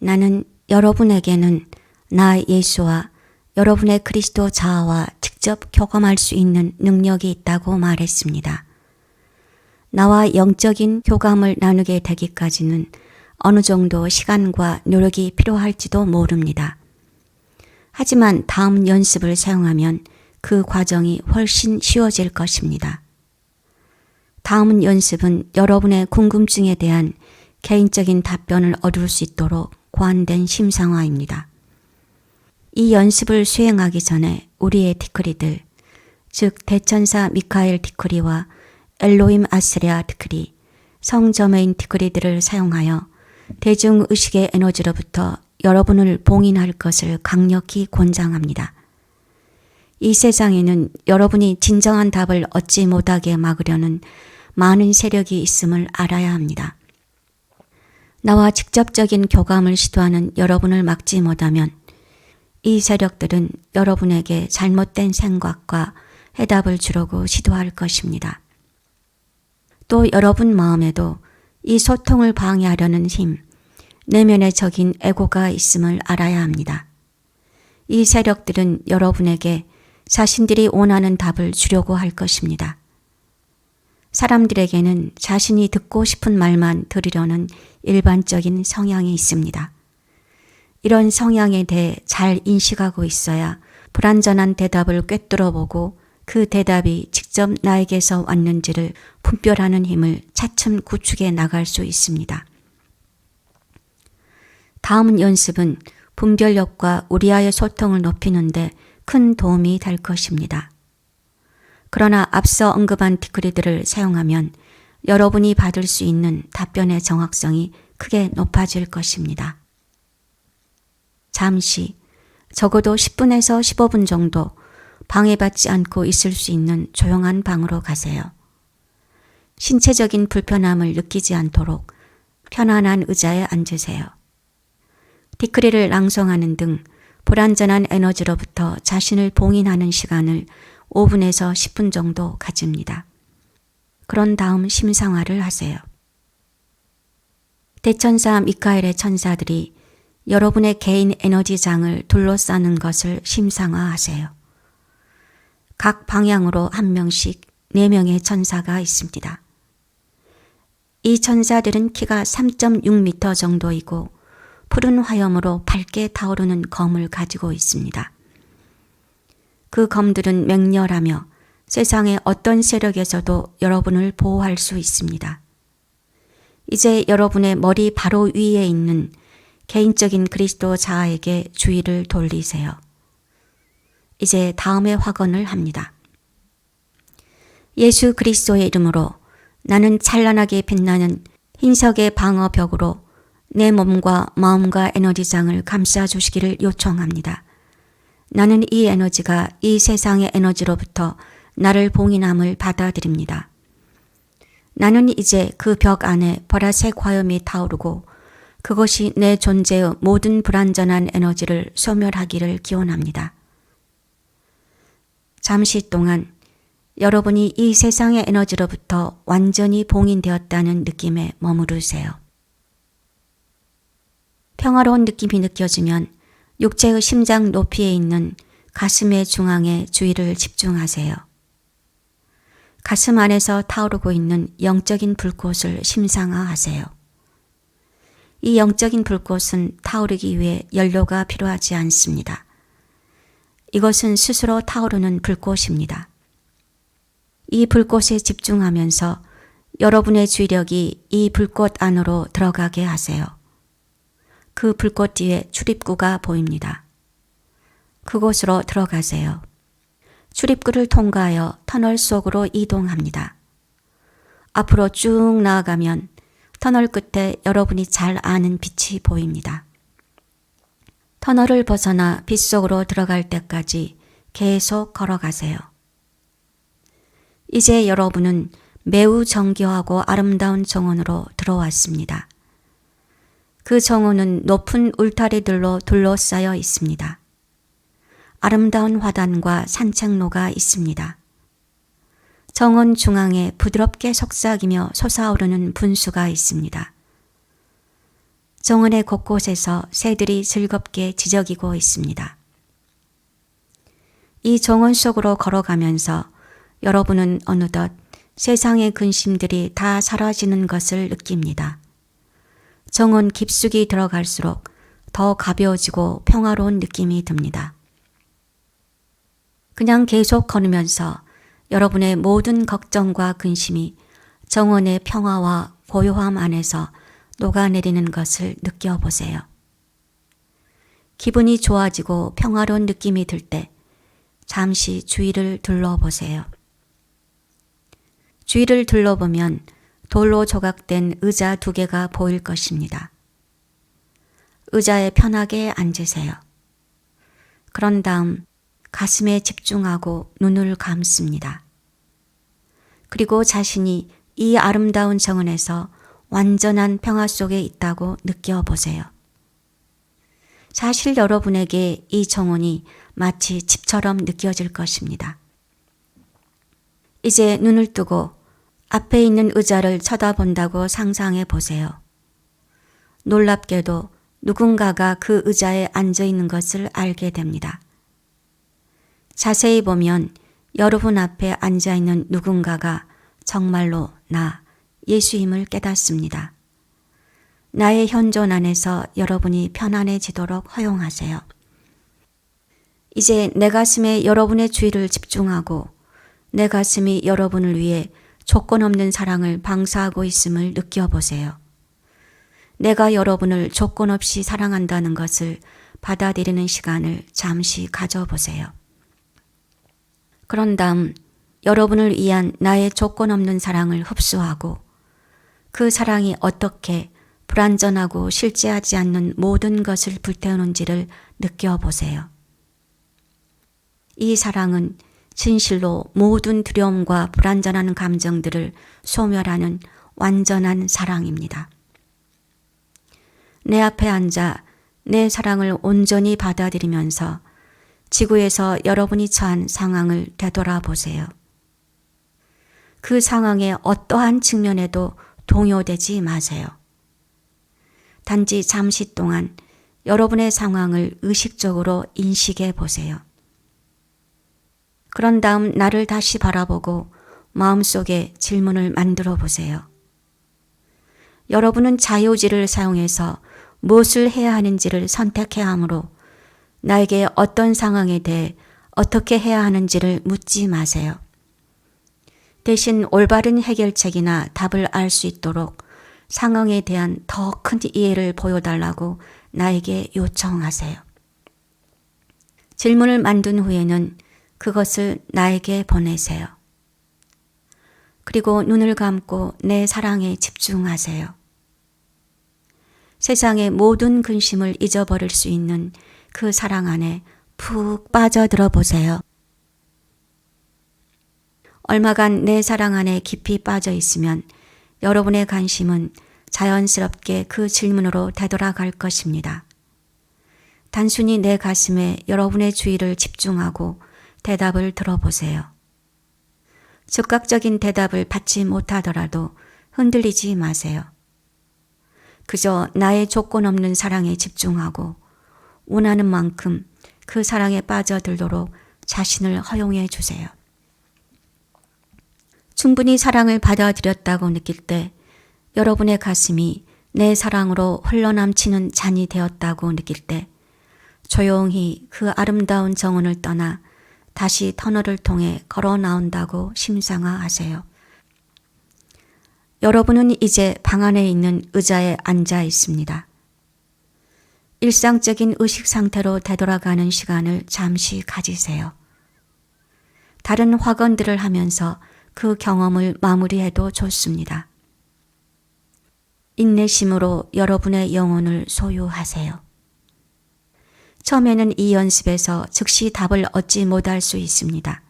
나는 여러분에게는 나 예수와 여러분의 그리스도 자아와 직접 교감할 수 있는 능력이 있다고 말했습니다. 나와 영적인 교감을 나누게 되기까지는 어느 정도 시간과 노력이 필요할지도 모릅니다. 하지만 다음 연습을 사용하면 그 과정이 훨씬 쉬워질 것입니다. 다음 연습은 여러분의 궁금증에 대한 개인적인 답변을 얻을 수 있도록 고안된 심상화입니다. 이 연습을 수행하기 전에 우리의 디크리들, 즉 대천사 미카엘 디크리와 엘로임 아스레아 디크리, 성저메인 디크리들을 사용하여 대중의식의 에너지로부터 여러분을 봉인할 것을 강력히 권장합니다. 이 세상에는 여러분이 진정한 답을 얻지 못하게 막으려는 많은 세력이 있음을 알아야 합니다. 나와 직접적인 교감을 시도하는 여러분을 막지 못하면 이 세력들은 여러분에게 잘못된 생각과 해답을 주려고 시도할 것입니다. 또 여러분 마음에도 이 소통을 방해하려는 힘, 내면의 적인 에고가 있음을 알아야 합니다. 이 세력들은 여러분에게 자신들이 원하는 답을 주려고 할 것입니다. 사람들에게는 자신이 듣고 싶은 말만 들으려는 일반적인 성향이 있습니다. 이런 성향에 대해 잘 인식하고 있어야 불완전한 대답을 꿰뚫어 보고 그 대답이 직접 나에게서 왔는지를 분별하는 힘을 차츰 구축해 나갈 수 있습니다. 다음 연습은 분별력과 우리와의 소통을 높이는데 큰 도움이 될 것입니다. 그러나 앞서 언급한 디크리들을 사용하면 여러분이 받을 수 있는 답변의 정확성이 크게 높아질 것입니다. 잠시, 적어도 10분에서 15분 정도 방해받지 않고 있을 수 있는 조용한 방으로 가세요. 신체적인 불편함을 느끼지 않도록 편안한 의자에 앉으세요. 디크리를 낭송하는 등 불완전한 에너지로부터 자신을 봉인하는 시간을 5분에서 10분 정도 가집니다. 그런 다음 심상화를 하세요. 대천사 미카엘의 천사들이 여러분의 개인 에너지장을 둘러싸는 것을 심상화하세요. 각 방향으로 한 명씩 네 명의 천사가 있습니다. 이 천사들은 키가 3.6m 정도이고 푸른 화염으로 밝게 타오르는 검을 가지고 있습니다. 그 검들은 맹렬하며 세상의 어떤 세력에서도 여러분을 보호할 수 있습니다. 이제 여러분의 머리 바로 위에 있는 개인적인 그리스도 자아에게 주의를 돌리세요. 이제 다음의 확언을 합니다. 예수 그리스도의 이름으로 나는 찬란하게 빛나는 흰색의 방어벽으로 내 몸과 마음과 에너지장을 감싸 주시기를 요청합니다. 나는 이 에너지가 이 세상의 에너지로부터 나를 봉인함을 받아들입니다. 나는 이제 그 벽 안에 보라색 화염이 타오르고 그것이 내 존재의 모든 불완전한 에너지를 소멸하기를 기원합니다. 잠시 동안 여러분이 이 세상의 에너지로부터 완전히 봉인되었다는 느낌에 머무르세요. 평화로운 느낌이 느껴지면 육체의 심장 높이에 있는 가슴의 중앙에 주의를 집중하세요. 가슴 안에서 타오르고 있는 영적인 불꽃을 심상화하세요. 이 영적인 불꽃은 타오르기 위해 연료가 필요하지 않습니다. 이것은 스스로 타오르는 불꽃입니다. 이 불꽃에 집중하면서 여러분의 주력이 이 불꽃 안으로 들어가게 하세요. 그 불꽃 뒤에 출입구가 보입니다. 그곳으로 들어가세요. 출입구를 통과하여 터널 속으로 이동합니다. 앞으로 쭉 나아가면 터널 끝에 여러분이 잘 아는 빛이 보입니다. 터널을 벗어나 빛 속으로 들어갈 때까지 계속 걸어가세요. 이제 여러분은 매우 정교하고 아름다운 정원으로 들어왔습니다. 그 정원은 높은 울타리들로 둘러싸여 있습니다. 아름다운 화단과 산책로가 있습니다. 정원 중앙에 부드럽게 속삭이며 솟아오르는 분수가 있습니다. 정원의 곳곳에서 새들이 즐겁게 지저귀고 있습니다. 이 정원 속으로 걸어가면서 여러분은 어느덧 세상의 근심들이 다 사라지는 것을 느낍니다. 정원 깊숙이 들어갈수록 더 가벼워지고 평화로운 느낌이 듭니다. 그냥 계속 걸으면서 여러분의 모든 걱정과 근심이 정원의 평화와 고요함 안에서 녹아내리는 것을 느껴보세요. 기분이 좋아지고 평화로운 느낌이 들 때 잠시 주위를 둘러보세요. 주위를 둘러보면 돌로 조각된 의자 두 개가 보일 것입니다. 의자에 편하게 앉으세요. 그런 다음 가슴에 집중하고 눈을 감습니다. 그리고 자신이 이 아름다운 정원에서 완전한 평화 속에 있다고 느껴보세요. 사실 여러분에게 이 정원이 마치 집처럼 느껴질 것입니다. 이제 눈을 뜨고 앞에 있는 의자를 쳐다본다고 상상해 보세요. 놀랍게도 누군가가 그 의자에 앉아 있는 것을 알게 됩니다. 자세히 보면 여러분 앞에 앉아 있는 누군가가 정말로 나, 예수임을 깨닫습니다. 나의 현존 안에서 여러분이 편안해지도록 허용하세요. 이제 내 가슴에 여러분의 주의를 집중하고 내 가슴이 여러분을 위해 조건 없는 사랑을 방사하고 있음을 느껴보세요. 내가 여러분을 조건 없이 사랑한다는 것을 받아들이는 시간을 잠시 가져보세요. 그런 다음 여러분을 위한 나의 조건 없는 사랑을 흡수하고 그 사랑이 어떻게 불완전하고 실제하지 않는 모든 것을 불태우는지를 느껴보세요. 이 사랑은 진실로 모든 두려움과 불완전한 감정들을 소멸하는 완전한 사랑입니다. 내 앞에 앉아 내 사랑을 온전히 받아들이면서 지구에서 여러분이 처한 상황을 되돌아보세요. 그 상황의 어떠한 측면에도 동요되지 마세요. 단지 잠시 동안 여러분의 상황을 의식적으로 인식해 보세요. 그런 다음 나를 다시 바라보고 마음속에 질문을 만들어 보세요. 여러분은 자유지를 사용해서 무엇을 해야 하는지를 선택해야 하므로 나에게 어떤 상황에 대해 어떻게 해야 하는지를 묻지 마세요. 대신 올바른 해결책이나 답을 알 수 있도록 상황에 대한 더 큰 이해를 보여달라고 나에게 요청하세요. 질문을 만든 후에는 그것을 나에게 보내세요. 그리고 눈을 감고 내 사랑에 집중하세요. 세상의 모든 근심을 잊어버릴 수 있는 그 사랑 안에 푹 빠져들어 보세요. 얼마간 내 사랑 안에 깊이 빠져 있으면 여러분의 관심은 자연스럽게 그 질문으로 되돌아갈 것입니다. 단순히 내 가슴에 여러분의 주의를 집중하고 대답을 들어보세요. 즉각적인 대답을 받지 못하더라도 흔들리지 마세요. 그저 나의 조건 없는 사랑에 집중하고 원하는 만큼 그 사랑에 빠져들도록 자신을 허용해 주세요. 충분히 사랑을 받아들였다고 느낄 때 여러분의 가슴이 내 사랑으로 흘러넘치는 잔이 되었다고 느낄 때 조용히 그 아름다운 정원을 떠나 다시 터널을 통해 걸어 나온다고 심상화하세요. 여러분은 이제 방 안에 있는 의자에 앉아 있습니다. 일상적인 의식 상태로 되돌아가는 시간을 잠시 가지세요. 다른 확언들을 하면서 그 경험을 마무리해도 좋습니다. 인내심으로 여러분의 영혼을 소유하세요. 처음에는 이 연습에서 즉시 답을 얻지 못할 수 있습니다.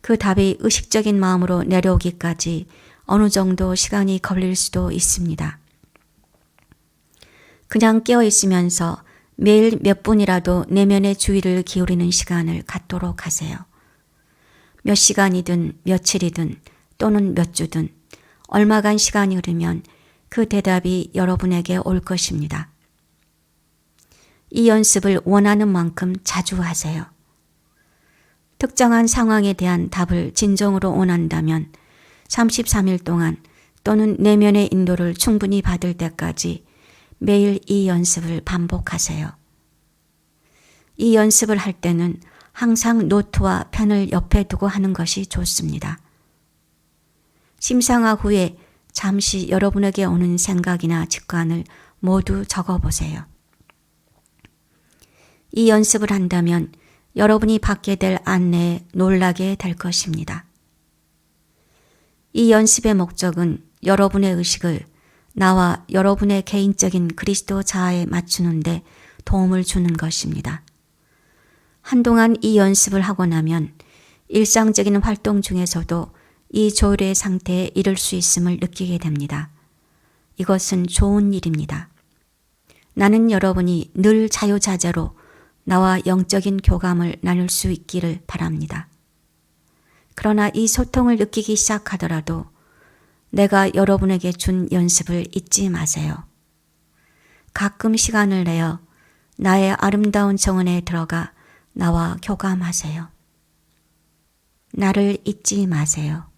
그 답이 의식적인 마음으로 내려오기까지 어느 정도 시간이 걸릴 수도 있습니다. 그냥 깨어 있으면서 매일 몇 분이라도 내면의 주의를 기울이는 시간을 갖도록 하세요. 몇 시간이든 며칠이든 또는 몇 주든 얼마간 시간이 흐르면 그 대답이 여러분에게 올 것입니다. 이 연습을 원하는 만큼 자주 하세요. 특정한 상황에 대한 답을 진정으로 원한다면 33일 동안 또는 내면의 인도를 충분히 받을 때까지 매일 이 연습을 반복하세요. 이 연습을 할 때는 항상 노트와 펜을 옆에 두고 하는 것이 좋습니다. 심상화 후에 잠시 여러분에게 오는 생각이나 직관을 모두 적어 보세요. 이 연습을 한다면 여러분이 받게 될 안내에 놀라게 될 것입니다. 이 연습의 목적은 여러분의 의식을 나와 여러분의 개인적인 그리스도 자아에 맞추는데 도움을 주는 것입니다. 한동안 이 연습을 하고 나면 일상적인 활동 중에서도 이 조례의 상태에 이를 수 있음을 느끼게 됩니다. 이것은 좋은 일입니다. 나는 여러분이 늘 자유자재로 나와 영적인 교감을 나눌 수 있기를 바랍니다. 그러나 이 소통을 느끼기 시작하더라도 내가 여러분에게 준 연습을 잊지 마세요. 가끔 시간을 내어 나의 아름다운 정원에 들어가 나와 교감하세요. 나를 잊지 마세요.